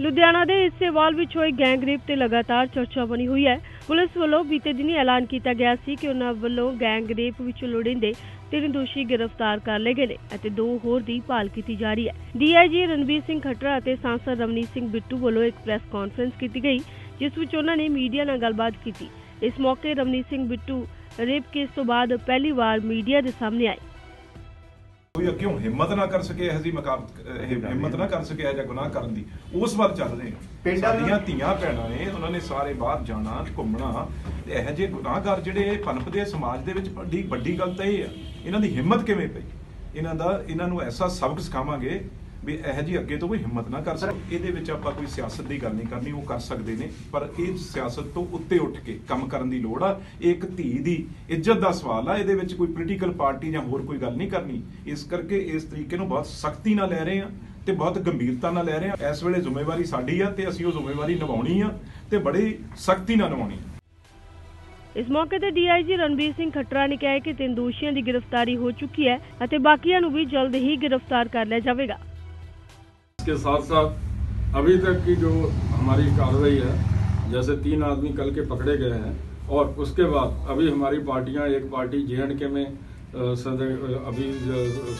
ਲੁਧਿਆਣਾ ਦੇ ਇਸੇਵਾਲ ਵਿੱਚ ਹੋਏ ਗੈਂਗ ਰੇਪ ਤੇ ਲਗਾਤਾਰ ਚਰਚਾ ਬਣੀ ਹੋਈ ਹੈ। ਪੁਲਿਸ ਵੱਲੋਂ ਬੀਤੇ ਦਿਨੀ ਐਲਾਨ ਕੀਤਾ ਗਿਆ ਸੀ ਕਿ ਉਹਨਾਂ ਵੱਲੋਂ ਗੈਂਗ ਰੇਪ ਵਿੱਚ ਲੋੜੀਂਦੇ ਤਿੰਨ ਦੋਸ਼ੀ ਗ੍ਰਿਫਤਾਰ ਕਰ ਲਏ ਗਏ ਨੇ ਅਤੇ ਦੋ ਹੋਰ ਦੀ ਭਾਲ ਕੀਤੀ ਜਾ ਰਹੀ ਹੈ। ਡੀਆਈਜੀ ਰਣਬੀਰ ਸਿੰਘ ਖੱਟਰ ਅਤੇ ਸਾਂਸਦ ਰਮਨੀਤ ਸਿੰਘ ਬਿੱਟੂ ਵੱਲੋਂ ਇੱਕ ਪ੍ਰੈਸ ਕਾਨਫਰੰਸ ਕੀਤੀ ਗਈ, ਜਿਸ ਵਿੱਚ ਉਹਨਾਂ ਨੇ ਮੀਡੀਆ ਨਾਲ ਗੱਲਬਾਤ ਕੀਤੀ। ਇਸ ਮੌਕੇ ਰਮਨੀਤ ਸਿੰਘ ਬਿੱਟੂ ਰੇਪ ਕੇਸ ਤੋਂ ਬਾਅਦ ਪਹਿਲੀ ਵਾਰ ਮੀਡੀਆ ਦੇ ਸਾਹਮਣੇ ਆਏ। ਕੋਈ ਕਿਉਂ ਹਿੰਮਤ ਨਾ ਕਰ ਸਕੇ ਇਹ ਜੀ ਮਕਾਬਤ ਹਿੰਮਤ ਨਾ ਕਰ ਸਕੇ ਜਿਹਾ ਗੁਨਾਹ ਕਰਨ ਦੀ? ਉਸ ਵੱਲ ਚੱਲ ਰਹੇ ਹਾਂ। ਪਿੰਡਾਂ ਸਾਡੀਆਂ ਧੀਆਂ ਭੈਣਾਂ ਨੇ ਉਹਨਾਂ ਨੇ ਸਾਰੇ ਬਾਹਰ ਜਾਣਾ ਘੁੰਮਣਾ। ਤੇ ਇਹ ਜਿਹੇ ਗੁਨਾਹਗਰ ਜਿਹੜੇ ਪਨਪਦੇ ਸਮਾਜ ਦੇ ਵਿੱਚ ਵੱਡੀ ਵੱਡੀ ਗੱਲ ਤਾਂ ਇਹ ਆ। ਇਹਨਾਂ ਦੀ ਹਿੰਮਤ ਕਿਵੇਂ ਪਈ? ਇਹਨਾਂ ਦਾ ਇਹਨਾਂ ਨੂੰ ਐਸਾ ਸਬਕ ਸਿਖਾਵਾਂਗੇ ਵੀ ਇਹ ਜੀ ਅੱਗੇ ਤੋਂ ਕੋਈ ਹਿੰਮਤ ਨਾ ਕਰ ਸਕੇ। ਇਹਦੇ ਵਿੱਚ ਆਪਾਂ ਕੋਈ ਸਿਆਸਤ ਦੀ ਗੱਲ ਨਹੀਂ ਕਰਨੀ, ਉਹ ਕਰ ਸਕਦੇ ਨੇ। ਪਰ ਇਹ ਸਿਆਸਤ ਤੋਂ ਉੱਤੇ ਉੱਠ ਕੇ ਕੰਮ ਕਰਨ ਦੀ ਲੋੜ ਆ। ਇਹ ਇੱਕ ਧੀ ਦੀ ਇੱਜ਼ਤ ਦਾ ਸਵਾਲ ਆ। ਇਹਦੇ ਵਿੱਚ ਕੋਈ ਪੋਲੀਟੀਕਲ ਪਾਰਟੀ ਜਾਂ ਹੋਰ ਕੋਈ ਗੱਲ ਨਹੀਂ ਕਰਨੀ। ਇਸ ਕਰਕੇ ਇਸ ਤਰੀਕੇ ਨੂੰ ਬਹੁਤ ਸਖਤੀ ਨਾਲ ਲੈ ਰਹੇ ਆ ਤੇ ਬਹੁਤ ਗੰਭੀਰਤਾ ਨਾਲ ਲੈ ਰਹੇ ਆ। ਇਸ ਵੇਲੇ ਜ਼ਿੰਮੇਵਾਰੀ ਸਾਡੀ ਆ ਤੇ ਅਸੀਂ ਉਹ ਜ਼ਿੰਮੇਵਾਰੀ ਨਿਭਾਉਣੀ ਆ ਤੇ ਬੜੀ ਸਖਤੀ ਨਾਲ ਨਿਭਾਉਣੀ ਆ। ਇਸ ਮੌਕੇ ਤੇ ਡੀਆਈਜੀ ਰਣਬੀਰ ਸਿੰਘ ਖੱਟਰਾ ਨੇ ਕਿਹਾ ਕਿ ਤਿੰਨ ਦੋਸ਼ੀਆਂ ਦੀ ਗ੍ਰਿਫਤਾਰੀ ਹੋ ਚੁੱਕੀ ਹੈ ਅਤੇ ਬਾਕੀਆਂ ਨੂੰ ਵੀ ਜਲਦ ਹੀ ਗ੍ਰਿਫਤਾਰ ਕਰ ਲਿਆ ਜਾਵੇਗਾ। इसके साथ साथ अभी तक की जो हमारी कार्रवाई है जैसे तीन आदमी कल के पकड़े गए हैं और उसके बाद अभी हमारी पार्टियाँ एक पार्टी जे के में सद- अभी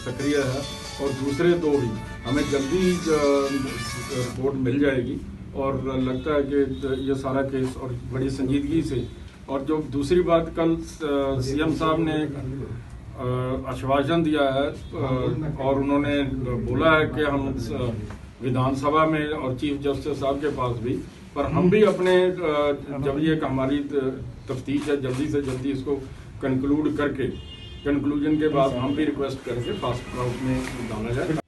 सक्रिय है और दूसरे दो भी। हमें जल्दी रिपोर्ट मिल जाएगी और लगता है कि ये सारा केस और बड़ी संजीदगी से। और जो दूसरी बात कल सीएम साहब ने आश्वासन दिया है अ, और उन्होंने बोला है कि हम अ, विधानसभा में और चीफ जस्टिस साहब के पास भी पर हम भी अपने अ, जब ये एक हमारी तफ्तीश है जल्दी से जल्दी इसको कंक्लूड करके कंक्लूजन के बाद हम भी रिक्वेस्ट करके फास्ट ट्रैक में डाला जाए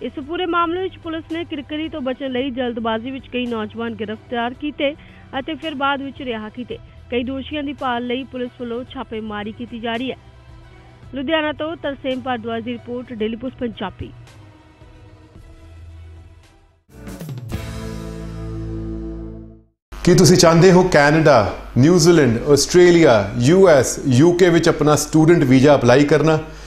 ਇਸ ਪੂਰੇ ਮਾਮਲੇ ਵਿੱਚ ਪੁਲਿਸ ਨੇ ਕਿਰਕਰੀ ਤੋਂ ਬਚਣ ਲਈ ਜਲਦਬਾਜ਼ੀ ਵਿੱਚ ਕਈ ਨੌਜਵਾਨ ਗ੍ਰਿਫਤਾਰ ਕੀਤੇ ਅਤੇ ਫਿਰ ਬਾਅਦ ਵਿੱਚ ਰਿਹਾ ਕੀਤੇ ਕਈ ਦੋਸ਼ੀਆਂ ਦੀ ਭਾਲ ਲਈ ਪੁਲਿਸ ਵੱਲੋਂ ਛਾਪੇਮਾਰੀ ਕੀਤੀ ਜਾ ਰਹੀ ਹੈ ਲੁਧਿਆਣਾ ਤੋਂ ਤਰਸੇਮ ਭਾਰਦਵਾਜ ਦੀ ਰਿਪੋਰਟ, ਡੇਲੀ ਪੋਸਟ ਪੰਜਾਬੀ। ਕੀ ਤੁਸੀਂ ਚਾਹੁੰਦੇ ਹੋ Canada, New Zealand, Australia US UK ਵਿੱਚ ਆਪਣਾ ਸਟੂਡੈਂਟ ਵੀਜ਼ਾ ਅਪਲਾਈ ਕਰਨਾ?